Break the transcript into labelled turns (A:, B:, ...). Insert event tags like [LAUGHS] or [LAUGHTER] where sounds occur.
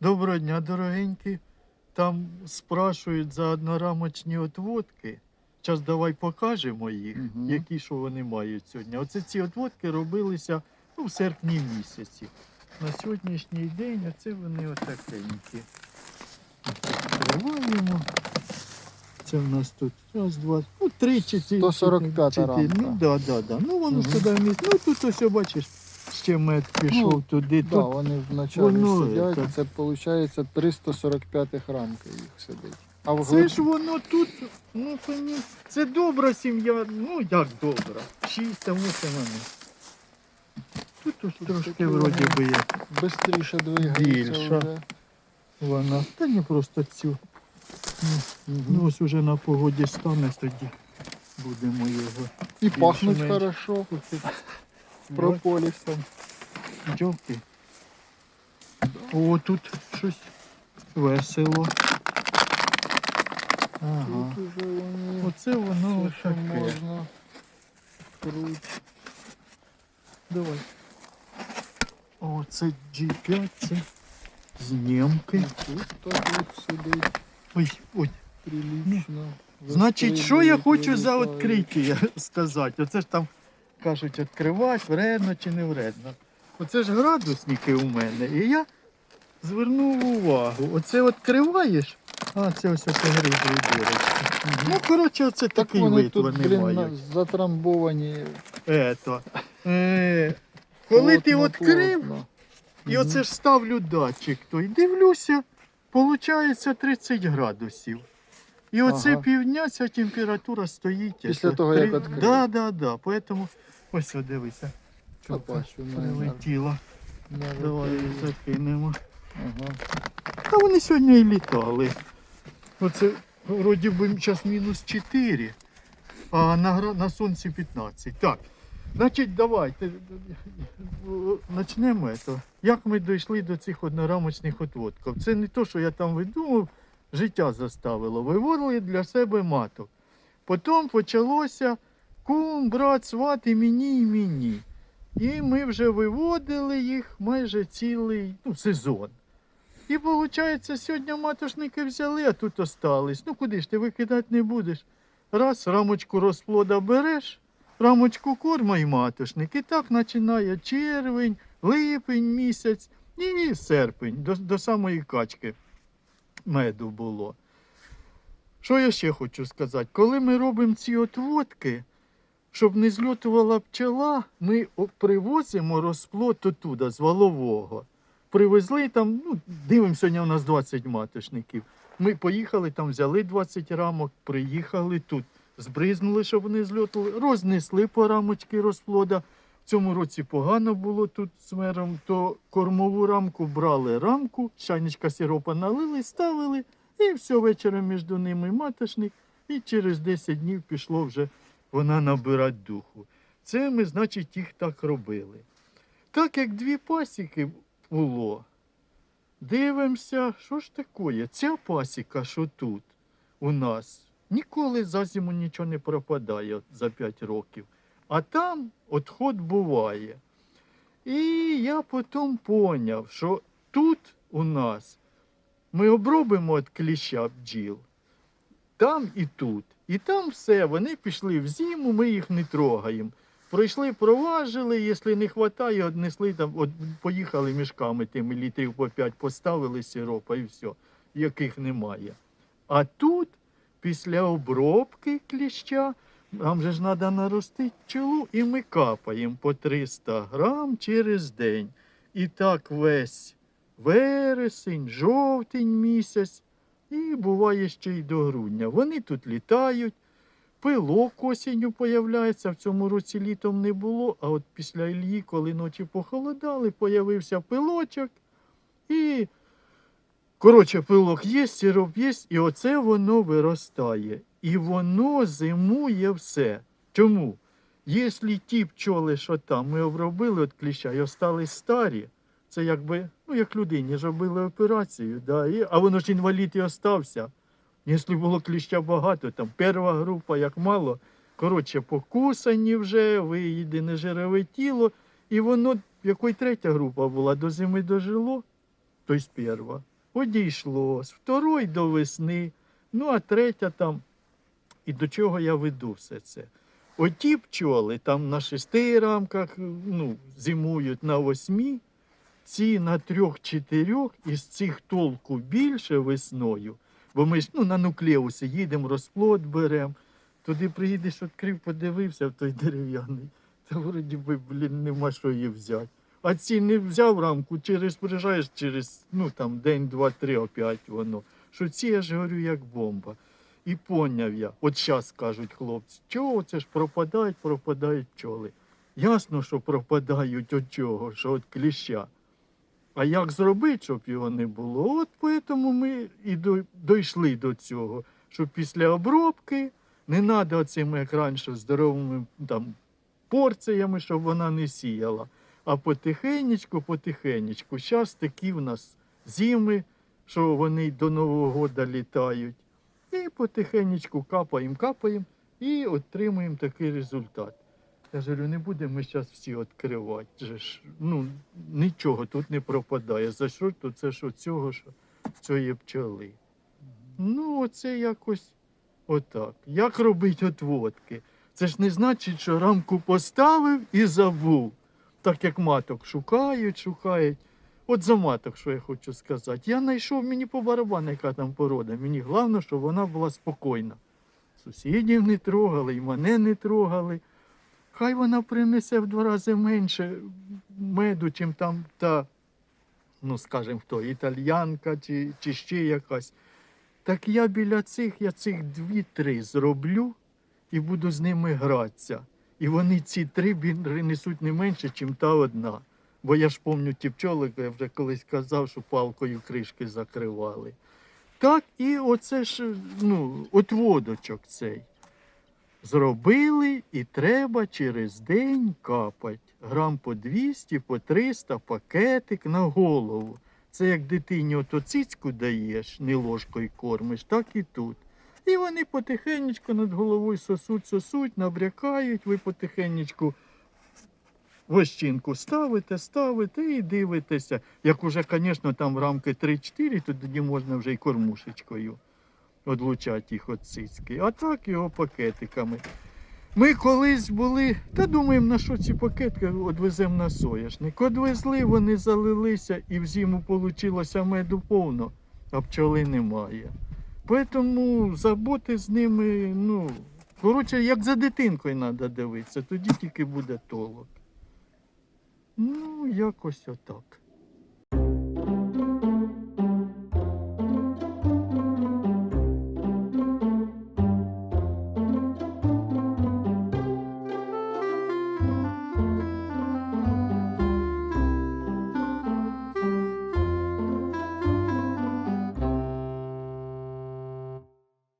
A: Доброго дня, дорогенькі. Там спрашують за однорамочні отводки. Зараз давай покажемо їх,
B: Мгм.
A: які що вони мають сьогодні. Оце ці отводки робилися ну, в серпні місяці. На сьогоднішній день оце вони отакенькі. Відкриваємо. Це в нас тут раз, два, ну, три, чотири.
B: 145
A: чотири.
B: рамка.
A: Ну, да, да, да. Ну, воно
B: Мгм.
A: сюди вміст. Ну, тут ось, бачиш, ще пішов
B: Ну,
A: туди.
B: Да,
A: тут
B: вони вначалі
A: воно
B: сидять,
A: це-
B: це виходить 345 рамки їх сидить. А в
A: Це ж воно тут, ну це, ні, це добра сім'я, ну як добра. Шість там вони. Тут
B: Тут
A: трошки вроді би як
B: Бистріше двигається
A: Більше.
B: вже.
A: вона. Та не просто цю. Ну ось уже на погоді стане тоді. Будемо його.
B: І пахнуть хорошо прополісом.
A: Джовки. О, тут щось весело. Ага.
B: Тут уже вони
A: Оце воно таке.
B: можна. Круть.
A: Давай. О, це G5, це з німки.
B: Тут так їх сидить
A: Ой, ой.
B: прилично.
A: Значить, що я хочу за відкриття [LAUGHS] сказати? Оце ж там кажуть, відкривати, вредно чи не вредно. Оце ж градусники у мене. І я звернув увагу. Оце відкриваєш, а це ось оце гризли дірочки. Ну, коротше, оце
B: Так
A: такий
B: вони
A: вид
B: тут,
A: вони
B: блін,
A: мають.
B: затрамбовані.
A: Ето. Е, коли ти
B: плотно,
A: відкрив,
B: плотно.
A: І
B: Мгм.
A: оце ж ставлю датчик той. Дивлюся, виходить 30 градусів. І оце
B: Ага.
A: півдня ця температура стоїть.
B: Після того, як відкрив.
A: Да, да, да. Поэтому ось о, дивися.
B: Та
A: Чупа
B: бачу, мене
A: прилетіла. Давай
B: руці.
A: закинемо.
B: Ага.
A: Та вони сьогодні і літали. Оце вроді би зараз мінус 4, а на, на сонці 15. Так. Значить, давайте почнемо. Як ми дійшли до цих однорамочних отводків? Це не то, що я там видумав, життя заставило. Виводили для себе маток. Потім почалося кум, брат, сват і мені, і мені. І ми вже виводили їх майже цілий ну, сезон. І виходить, сьогодні матушники взяли, а тут остались. Ну куди ж ти викидати не будеш? Раз, рамочку розплода береш, рамочку корма і матушник. І так починає червень, липень місяць і серпень до, до самої качки меду було. Що я ще хочу сказати? Коли ми робимо ці отводки, щоб не зльотувала пчела, ми привозимо розплод оттуда, з валового. Привезли там, ну, дивимо, сьогодні у нас 20 маточників. Ми поїхали там, взяли 20 рамок, приїхали тут, збризнули, щоб вони зльотували, рознесли по рамочки розплода. Цьому році погано було тут з мером, то кормову рамку брали рамку, чайничка сиропа налили, ставили, і все вечором між ними маточник. І через 10 днів пішло вже вона набирати духу. Це ми, значить, їх так робили. Так як дві пасіки було, дивимося, що ж таке? Ця пасіка, що тут у нас, ніколи за зиму нічого не пропадає за 5 років. А там відход буває. І я потім поняв, що тут у нас ми обробимо від кліща бджіл, там і тут. І там все, вони пішли в зиму, ми їх не трогаємо. Пройшли, проважили, якщо не вистачає, однесли там, от, поїхали мішками тими літрів по 5, поставили сиропа і все, яких немає. А тут, після обробки кліща, нам же ж треба наростити пчелу, і ми капаємо по 300 грам через день. І так весь вересень, жовтень місяць, і буває ще й до грудня. Вони тут літають, пилок осінню появляється. В цьому році літом не було, а от після Ільї, коли ночі похолодали, появився пилочок. І, коротше, пилок є, сироп є, і оце воно виростає. І воно зимує все. Чому? Якщо ті пчоли, що там, ми обробили від кліща і остались старі, це якби, ну як людині ж робили операцію, да, і, а воно ж інвалід і остався. Якщо було кліща багато, там перша група, як мало, коротше, покусані вже, виїдене жирове тіло, і воно, якої третя група була, до зими дожило, то з перва. Одійшло, з второї до весни, ну а третя там. І до чого я веду все це? Оті пчоли там на шести рамках ну, зимують на восьмі, ці на трьох-чотирьох, із цих толку більше весною. Бо ми ж ну, на нуклеуси їдемо, розплод беремо. Туди приїдеш, відкрив, подивився в той дерев'яний. Та вроді би, блін, нема що її взяти. А ці не взяв рамку, через приїжджаєш через ну, там, день, два, три, опять воно. Що ці, я ж говорю, як бомба. І поняв я, от зараз кажуть хлопці, чого це ж пропадають, пропадають пчоли. Ясно, що пропадають від чого, що від кліща. А як зробити, щоб його не було? От тому ми і дійшли до цього, що після обробки не треба оцими, як раніше, здоровими там, порціями, щоб вона не сіяла. А потихенечку, потихенечку. Зараз такі в нас зими, що вони до Нового року літають. Потихенечку капаємо, капаємо і отримуємо такий результат. Я ж говорю, не будемо ми зараз всі відкривати. Ну, нічого тут не пропадає. За що то це ж цього, що цієї пчоли. Ну, оце якось отак. Як робити отводки? Це ж не значить, що рамку поставив і забув. Так як маток шукають, шукають. От за маток, що я хочу сказати. Я знайшов мені по барабану, яка там порода. Мені головне, щоб вона була спокійна. Сусідів не трогали, і мене не трогали. Хай вона принесе в два рази менше меду, чим там та, ну скажімо хто, італьянка чи, чи ще якась. Так я біля цих, я цих дві-три зроблю і буду з ними гратися. І вони ці три принесуть не менше, ніж та одна. Бо я ж пам'ятаю ті пчоли, я вже колись казав, що палкою кришки закривали. Так, і оце ж ну, отводочок цей. Зробили і треба через день капати. Грам по 200, по 300, пакетик на голову. Це як дитині ото цицьку даєш, не ложкою кормиш, так і тут. І вони потихенечку над головою сосуть, сосуть, набрякають, ви потихенечку вощинку ставите, ставите і дивитеся. Як уже, звісно, там рамки 3-4, то тоді можна вже й кормушечкою одлучати їх від цицьки. А так його пакетиками. Ми колись були, та думаємо, на що ці пакетки відвеземо на соняшник. Одвезли, вони залилися і в зиму вийшло меду повно, а пчоли немає. Тому заботи з ними, ну, коротше, як за дитинкою треба дивитися, тоді тільки буде толок. Ну, якось отак.